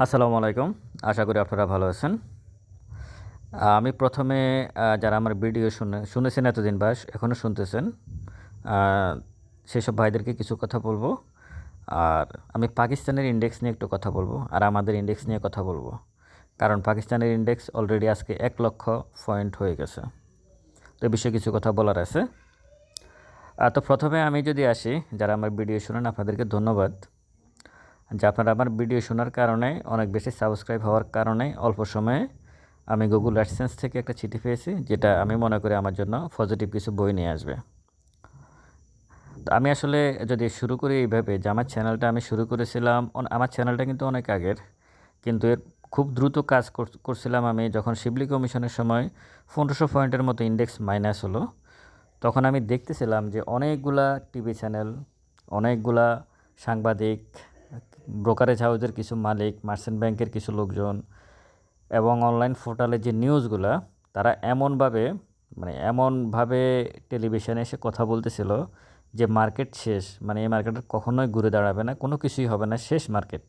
আসসালামু আলাইকুম। আশা করি আপনারা ভালো আছেন। আমি প্রথমে যারা আমার ভিডিও শুনে, শুনেছেন এতদিন বাস এখনও শুনতেছেন সেসব ভাইদেরকে কিছু কথা বলব। আর আমি পাকিস্তানের ইন্ডেক্স নিয়ে একটু কথা বলব, আর আমাদের ইন্ডেক্স নিয়ে কথা বলব। কারণ পাকিস্তানের ইন্ডেক্স অলরেডি আজকে এক লক্ষ পয়েন্ট হয়ে গেছে। তো এ বিষয়ে কিছু কথা বলার আছে। তো প্রথমে আমি যদি আসি, যারা আমার ভিডিও শুনেন, আপনাদেরকে ধন্যবাদ। যে আপনারা আমার ভিডিও শোনার কারণে, অনেক বেশি সাবস্ক্রাইব হওয়ার কারণে অল্প সময়ে আমি গুগল অ্যাডসেন্স থেকে একটা চিঠি পেয়েছি, যেটা আমি মনে করি আমার জন্য পজিটিভ কিছু বই নিয়ে আসবে। তো আমি আসলে যদি শুরু করি এইভাবে যে আমার চ্যানেলটা আমি শুরু করেছিলাম আমার চ্যানেলটা কিন্তু অনেক আগের, কিন্তু এর খুব দ্রুত কাজ কর- করছিলাম আমি যখন শিবলি কমিশনের সময় পনেরোশো পয়েন্টের মতো ইন্ডেক্স মাইনাস হলো, তখন আমি দেখতেছিলাম যে অনেকগুলা টিভি চ্যানেল অনেকগুলা সাংবাদিক ব্রোকারেজ হাউসের কিছু মালিক, মার্চেন্ট ব্যাংকের কিছু লোকজন এবং অনলাইন পোর্টালের যে নিউজগুলা, তারা এমনভাবে মানে এমনভাবে টেলিভিশনে এসে কথা বলতেছিল যে মার্কেট শেষ মানে এই মার্কেটের কখনোই ঘুরে দাঁড়াবে না, কোনো কিছুই হবে না, শেষ মার্কেট।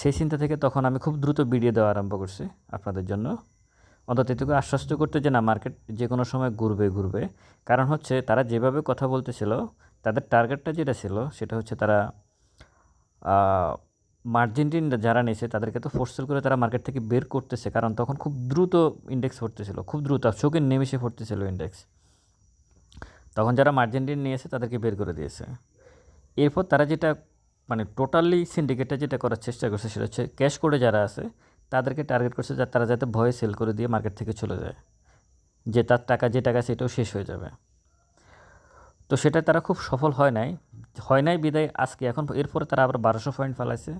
সেই চিন্তা থেকে তখন আমি খুব দ্রুত ভিডিও দেওয়া আরম্ভ করছি আপনাদের জন্য। অন্তত এটুকু আশ্বস্ত করতে যে না, মার্কেট যে কোনো সময় ঘুরবে ঘুরবে। কারণ হচ্ছে তারা যেভাবে কথা বলতেছিল, তাদের টার্গেটটা যেটা ছিল, সেটা হচ্ছে তারা মার্জিন টিন যারা নিয়েছে তাদেরকে তো ফোর্সেল করে তারা মার্কেট থেকে বের করতেছে। কারণ তখন খুব দ্রুত ইন্ডেক্স পড়তেছিল, খুব দ্রুত চোখের নিমিষে পড়তেছিল ইন্ডেক্স তখন যারা মার্জিন টিন নিয়েছে, তাদেরকে বের করে দিয়েছে। এরপর তারা যেটা মানে টোটালি সিন্ডিকেটটা যেটা করার চেষ্টা করছে, সেটা হচ্ছে ক্যাশ করে যারা আছে, তাদেরকে টার্গেট করছে যা তারা যাতে ভয়ে সেল করে দিয়ে মার্কেট থেকে চলে যায়। যে তার টাকা, যে টাকা, সেটাও শেষ হয়ে যাবে। তো সেটা তারা খুব সফল হয় নাই। হয় নাই বিদায়, আজকে এখন এরপরে তারা আবার বারোশো পয়েন্ট ফেলাইছে।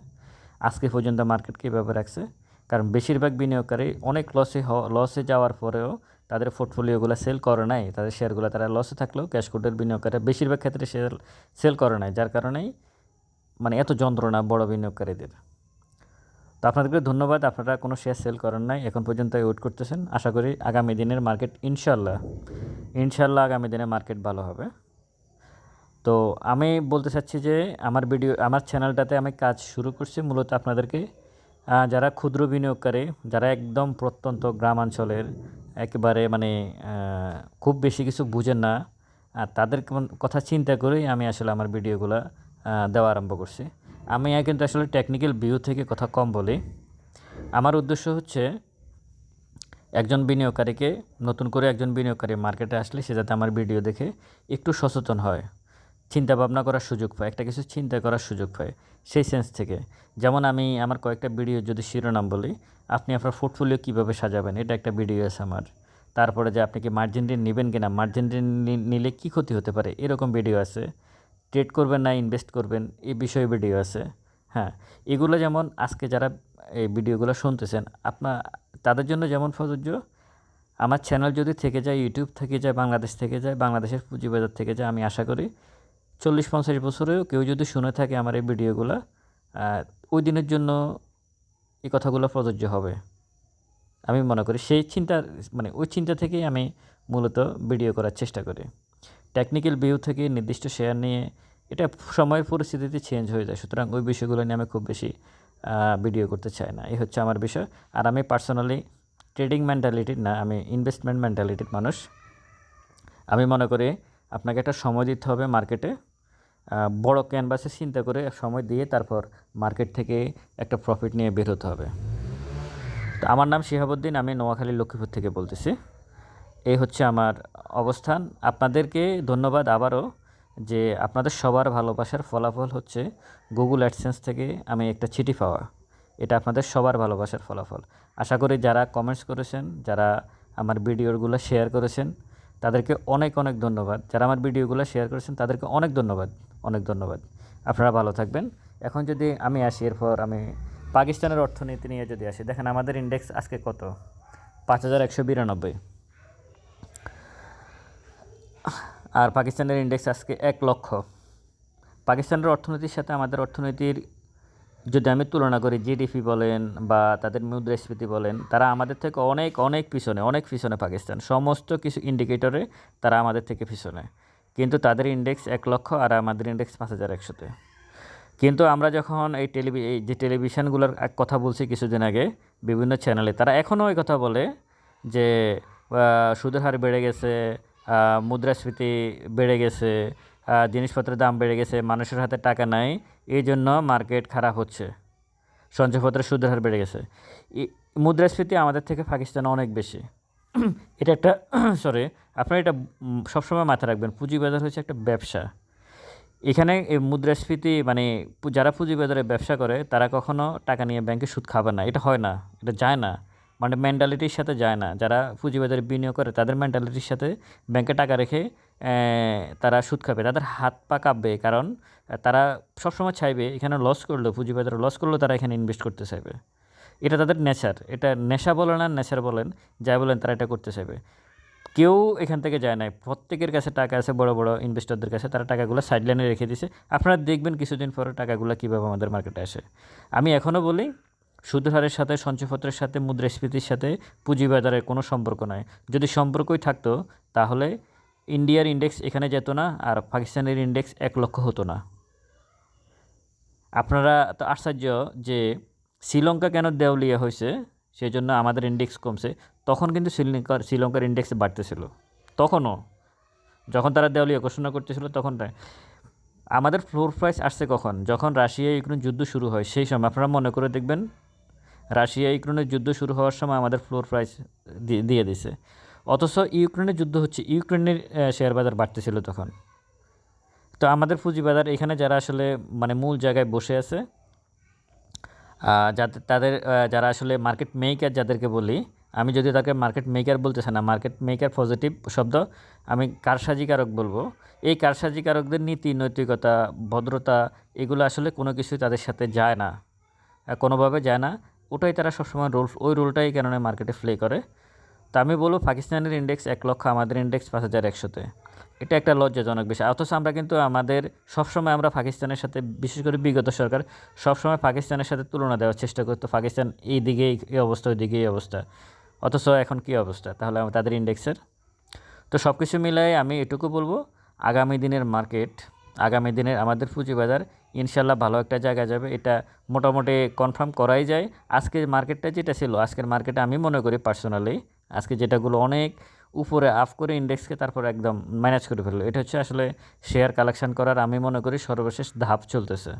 আজকে পর্যন্ত মার্কেটকে এভাবে রাখছে? কারণ বেশিরভাগ বিনিয়োগকারী অনেক লসে লসে যাওয়ার পরেও তাদের পোর্টফোলিওগুলো সেল করে নাই। তাদের শেয়ারগুলো তারা লসে থাকলেও ক্যাশ কোডের বিনিয়োগকারী বেশিরভাগ ক্ষেত্রে শেয়ার সেল করে নাই। যার কারণেই মানে এত যন্ত্রণা বড় বিনিয়োগকারীদের। তো আপনাদেরকে ধন্যবাদ। আপনারা কোনো শেয়ার সেল করেন নাই। এখন পর্যন্ত ওয়েট করতেছেন। আশা করি আগামী দিনের মার্কেট ইনশাল্লাহ ইনশাল্লাহ আগামী দিনে মার্কেট ভালো হবে। তো আমি বলতে চাচ্ছি যে আমার ভিডিও, আমার চ্যানেলটাতে আমি কাজ শুরু করছি মূলত আপনাদেরকে যারা ক্ষুদ্র বিনিয়োগকারী, যারা একদম প্রত্যন্ত গ্রামাঞ্চলের, একেবারে মানে খুব বেশি কিছু বুঝেন না, আর তাদের কথা চিন্তা করেই আমি আসলে আমার ভিডিওগুলো দেওয়া আরম্ভ করছি। আমি কিন্তু আসলে টেকনিক্যাল ভিউ থেকে কথা কম বলি। আমার উদ্দেশ্য হচ্ছে একজন বিনিয়োগকারীকে, নতুন করে একজন বিনিয়োগকারী মার্কেটে আসলে সে যাতে আমার ভিডিও দেখে একটু সচেতন হয়। চিন্তা ভাবনা করার সুযোগ পায়, একটা কিছু চিন্তা করার সুযোগ পায় সেই সেন্স থেকে। যেমন আমি আমার কয়েকটা ভিডিও যদি শিরোনাম বলি, আপনি আপনার পোর্টফোলিও কীভাবে সাজাবেন? এটা একটা ভিডিও আছে আমার। তারপরে যে আপনি কি মার্জিন ঋণ নেবেন কিনা? মার্জিন ঋণ নি- নিলে কী ক্ষতি হতে পারে? এরকম ভিডিও আছে। ট্রেড করবেন না ইনভেস্ট করবেন এই বিষয়ে ভিডিও আছে। হ্যাঁ এগুলো যেমন আজকে যারা এই ভিডিওগুলো শুনতেছেন আপনার তাদের জন্য যেমন প্রযোজ্য, আমার চ্যানেল যদি থেকে যায় ইউটিউব থেকে যায়, বাংলাদেশ থেকে যায়, বাংলাদেশের পুঁজিবাজার থেকে যায়, আমি আশা করি চল্লিশ পঞ্চাশ বছরেও কেউ যদি শুনে থাকে আমার এই ভিডিওগুলো ওই দিনের জন্য এই কথাগুলো প্রযোজ্য হবে। আমি মনে করি সেই চিন্তা মানে ওই চিন্তা থেকেই আমি মূলত ভিডিও করার চেষ্টা করি। টেকনিক্যাল ভিউ থেকে নির্দিষ্ট শেয়ার নিয়ে এটা সময়ের পরিস্থিতিতে চেঞ্জ হয়ে যায়, সুতরাং ওই বিষয়গুলো নিয়ে আমি খুব বেশি ভিডিও করতে চাই না। এই হচ্ছে আমার বিষয়। আর আমি পার্সোনালি ট্রেডিং মেন্টালিটির না, আমি ইনভেস্টমেন্ট মেন্টালিটির মানুষ। আমি মনে করি আপনাকে একটা সময় দিতে হবে মার্কেটে। বড় ক্যানভাসে চিন্তা করে সময় দিয়ে তারপর মার্কেট থেকে একটা প্রফিট নিয়ে বের হতে হবে। তো আমার নাম শিহাবুদ্দিন, আমি নোয়াখালী লক্ষ্মীপুর থেকে বলতেছি। এই হচ্ছে আমার অবস্থান। আপনাদেরকে ধন্যবাদ আবারও যে আপনাদের সবার ভালোবাসার ফলাফল হচ্ছে গুগল অ্যাডসেন্স থেকে আমি একটা চিঠি পাওয়া। এটা আপনাদের সবার ভালোবাসার ফলাফল। আশা করি যারা কমেন্টস করেছেন, যারা আমার ভিডিওগুলো শেয়ার করেছেন, তাদেরকে অনেক অনেক ধন্যবাদ। যারা আমার ভিডিওগুলো শেয়ার করেছেন, তাদেরকে অনেক ধন্যবাদ। অনেক ধন্যবাদ। আপনারা ভালো থাকবেন। এখন যদি আমি আসি, এরপর আমি পাকিস্তানের অর্থনীতি নিয়ে যদি আসি, দেখেন আমাদের ইন্ডেক্স আজকে কত? পাঁচ হাজার একশো বিরানব্বই। আর পাকিস্তানের ইন্ডেক্স আজকে এক লক্ষ। পাকিস্তানের অর্থনীতির সাথে আমাদের অর্থনীতির যদি আমি তুলনা করি জিডিপি বলেন বা তাদের মুদ্রাস্ফীতি বলেন, তারা আমাদের থেকে অনেক অনেক পিছনে অনেক পিছনে পাকিস্তান। সমস্ত কিছু ইন্ডিকেটরে তারা আমাদের থেকে পিছনে। কিন্তু তাদের ইন্ডেক্স এক লক্ষ আর আমাদের ইন্ডেক্স পাঁচ হাজার একশোতে। কিন্তু আমরা যখন এই টেলিভি এই যে টেলিভিশনগুলোর এক কথা বলছি কিছুদিন আগে, বিভিন্ন চ্যানেলে তারা এখনও ওই কথা বলে যে সুদের হার বেড়ে গেছে মুদ্রাস্ফীতি বেড়ে গেছে জিনিসপত্রের দাম বেড়ে গেছে, মানুষের হাতে টাকা নাই, এই জন্য মার্কেট খারাপ হচ্ছে। সঞ্চয়পত্রের সুদের হার বেড়ে গেছে। মুদ্রাস্ফীতি আমাদের থেকে পাকিস্তানে অনেক বেশি। এটা একটা সরি আপনারা এটা সবসময় মাথায় রাখবেন, পুঁজিবাজার হচ্ছে একটা ব্যবসা। এখানে মুদ্রাস্ফীতি মানে যারা পুঁজিবাজারে ব্যবসা করে, তারা কখনো টাকা নিয়ে ব্যাংকে সুদ খাবে না। এটা হয় না, এটা যায় না। মানে মেন্টালিটির সাথে যায় না। যারা পুঁজিবাজারে বিনিয়োগ করে, তাদের মেন্টালিটির সাথে ব্যাংকে টাকা রেখে তারা সুদ খাবে। তাদের হাত পা কাঁপবে, কারণ, তারা সবসময় চাইবে, এখানে লস করলেও, পুঁজিবাজারে লস করলেও তারা এখানে ইনভেস্ট করতে চাইবে। এটা তাদের নেচার এটা নেশা বলেন আর নেচার বলেন, যাই বলেন তারা এটা করতে চাইবে। কেউ এখান থেকে যায় নাই। প্রত্যেকের কাছে টাকা আছে, বড় বড় ইনভেস্টরদের কাছে। তারা টাকাগুলো সাইডলাইনে রেখে দিছে। আপনারা দেখবেন কিছুদিন পরে টাকাগুলো কীভাবে আমাদের মার্কেটে আসে। আমি এখনও বলি সুদের হারের সাথে, সঞ্চয়পত্রের সাথে, মুদ্রাস্ফীতির সাথে পুঁজিবাজারের কোনো সম্পর্ক নাই। যদি সম্পর্কই থাকতো, তাহলে ইন্ডিয়ার ইন্ডেক্স এখানে যেত না আর পাকিস্তানের ইন্ডেক্স এক লক্ষ হতো না। আপনারা তো আশ্চর্য যে শ্রীলঙ্কা কেন দেউলিয়া হয়েছে সেই জন্য আমাদের ইন্ডেক্স কমছে, তখন কিন্তু শ্রীলঙ্কার শ্রীলঙ্কার ইন্ডেক্স বাড়তেছিল। তখনও, যখন তারা দেউলিয়া ঘোষণা করতেছিল, তখন। আমাদের ফ্লোর প্রাইস আসছে কখন? যখন রাশিয়া ইউক্রেন যুদ্ধ শুরু হয়, সেই সময়, আপনারা মনে করে দেখবেন রাশিয়া ইউক্রেনের যুদ্ধ শুরু হওয়ার সময় আমাদের ফ্লোর প্রাইস দিয়ে দিছে। অথচ ইউক্রেনের যুদ্ধ হচ্ছে, ইউক্রেনের শেয়ার বাজার বাড়তেছিল তখন। তো আমাদের পুঁজিবাজার, এখানে যারা আসলে মানে মূল জায়গায় বসে আছে যাদের তাদের যারা আসলে মার্কেট মেকার যাদেরকে বলি, আমি যদি তাকে মার্কেট মেকার বলতেছে না মার্কেট মেকার পজিটিভ শব্দ, আমি কারসাজিকারক বলব। এই কারসাজিকারকদের নীতি, নৈতিকতা, ভদ্রতা, এগুলো আসলে কোনো কিছুই তাদের সাথে যায় না। কোনোভাবে যায় না। ওটাই তারা সবসময় রোল ওই রোলটাই কেননা মার্কেটে প্লে করে। তা আমি বলব পাকিস্তানের ইন্ডেক্স এক লক্ষ, আমাদের ইন্ডেক্স পাঁচ হাজার একশোতে। এটা একটা লজ্জাজনক বিষয়। অথচ আমরা কিন্তু আমাদের সবসময় আমরা পাকিস্তানের সাথে, বিশেষ করে বিগত সরকার, সবসময় পাকিস্তানের সাথে তুলনা দেওয়ার চেষ্টা করতো। পাকিস্তান এই দিকে, এই- অবস্থা, ওই দিকে এই অবস্থা। অথচ এখন কী অবস্থা? তাহলে তাদের ইন্ডেক্সের তো সব কিছু মিলাই আমি এটুকু বলব, আগামী দিনের মার্কেট আগামী দিনের আমাদের পুঁজিবাজার ইনশাল্লাহ ভালো একটা জায়গা যাবে। এটা মোটামুটি কনফার্ম করাই যায়। আজকের মার্কেটটা যেটা ছিল, আজকের মার্কেটে আমি মনে করি পার্সোনালি আজকে যেটাগুলো অনেক উপরে আপ করে ইন্ডেক্সকে তারপর একদম ম্যানেজ করে ফেলল। এটা হচ্ছে আসলে শেয়ার কালেকশন করার আমি মনে করি সর্বশেষ ধাপ চলতেছে।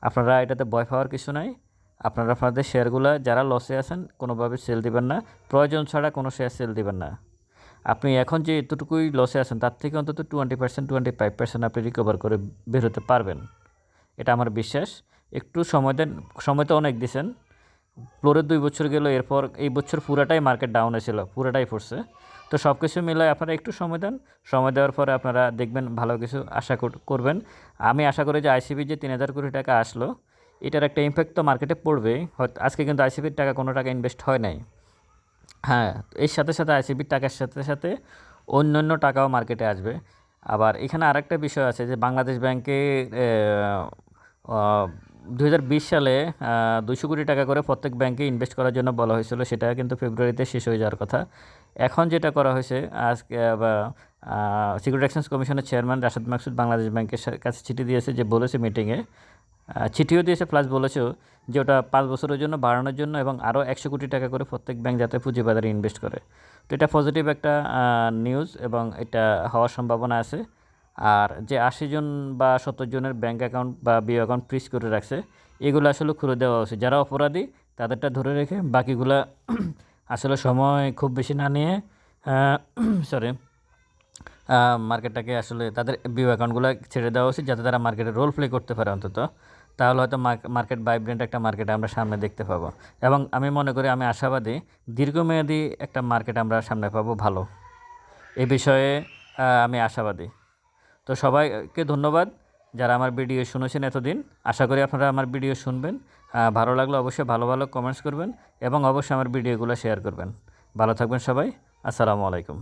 আপনারা এটাতে ভয় পাওয়ার কিছু নাই। আপনারা আপনাদের শেয়ারগুলো যারা লসে আছেন, কোনোভাবে সেল দিবেন না। প্রয়োজন ছাড়া কোনো শেয়ার সেল দিবেন না। আপনি এখন যে এতটুকুই লসে আছেন, তার থেকে অন্তত twenty percent twenty five percent আপনি রিকভার করে বেরোতে পারবেন। এটা আমার বিশ্বাস। একটু সময় দেন, সময় তো অনেক দিছেন। ফ্লোরে দুই বছর গেল, এরপর এই বছর পুরাটাই মার্কেট ডাউনে ছিল, পুরাটাই পড়ছে। তো সব কিছু মিলায় আপনারা একটু সময় দেন, সময় দেওয়ার পরে আপনারা দেখবেন ভালো কিছু আশা কর- করবেন। আমি আশা করি যে আইসিবি যে তিন হাজার কোটি টাকা আসলো, এটার একটা ইম্প্যাক্ট তো মার্কেটে পড়বে হয়তো আজকে কিন্তু আইসিবির টাকা কোনো টাকা ইনভেস্ট হয় নাই। হ্যাঁ এর সাথে সাথে আইসিবির টাকার সাথে সাথে অন্য অন্য টাকাও মার্কেটে আসবে। আবার এখানে আরেকটা বিষয় আছে যে বাংলাদেশ ব্যাংকে দু হাজার বিশ সালে দুশো কোটি টাকা করে প্রত্যেক ব্যাংকে ইনভেস্ট করার জন্য বলা হয়েছিল। সেটা কিন্তু ফেব্রুয়ারিতে শেষ হয়ে যাওয়ার কথা। এখন যেটা করা হয়েছে, আজকে সিকিউরিটি এক্সচেঞ্জ কমিশনের চেয়ারম্যান রাশেদ মাকসুদ বাংলাদেশ ব্যাংকের কাছে চিঠি দিয়েছে যে বলেছে মিটিংয়ে চিঠিও দিয়েছে প্লাস বলেছে যে ওটা পাঁচ বছরের জন্য, বাড়ানোর জন্য এবং আরও একশো কোটি টাকা করে প্রত্যেক ব্যাংক যাতে পুঁজিবাজারে ইনভেস্ট করে। তো এটা পজিটিভ একটা নিউজ এবং এটা হওয়ার সম্ভাবনা আছে। আর যে আশি জন বা সত্তর জনের ব্যাঙ্ক অ্যাকাউন্ট বা বিও অ্যাকাউন্ট ফ্রিজ করে রাখছে, এগুলো আসলে খুলে দেওয়া উচিত যারা অপরাধী, তাদেরটা ধরে রেখে বাকিগুলা আসলে সময় খুব বেশি না নিয়ে সরি মার্কেটটাকে আসলে তাদের বিও অ্যাকাউন্টগুলো ছেড়ে দেওয়া উচিত যাতে তারা মার্কেটে রোল প্লে করতে পারে অন্তত। তাহলে হয়তো মার্কেট ভাইব্রেন্ট একটা মার্কেট আমরা সামনে দেখতে পাবো। এবং আমি মনে করি, আমি আশাবাদী দীর্ঘমেয়াদী একটা মার্কেট আমরা সামনে পাবো ভালো। এ বিষয়ে আমি আশাবাদী। তো সবাইকে ধন্যবাদ যারা আমার ভিডিও শুনেছেন এতদিন। আশা করি আপনারা আমার ভিডিও শুনবেন। ভালো লাগলে অবশ্যই ভালো ভালো কমেন্টস করবেন এবং অবশ্যই আমার ভিডিওগুলো শেয়ার করবেন। ভালো থাকবেন সবাই। আসসালামু আলাইকুম।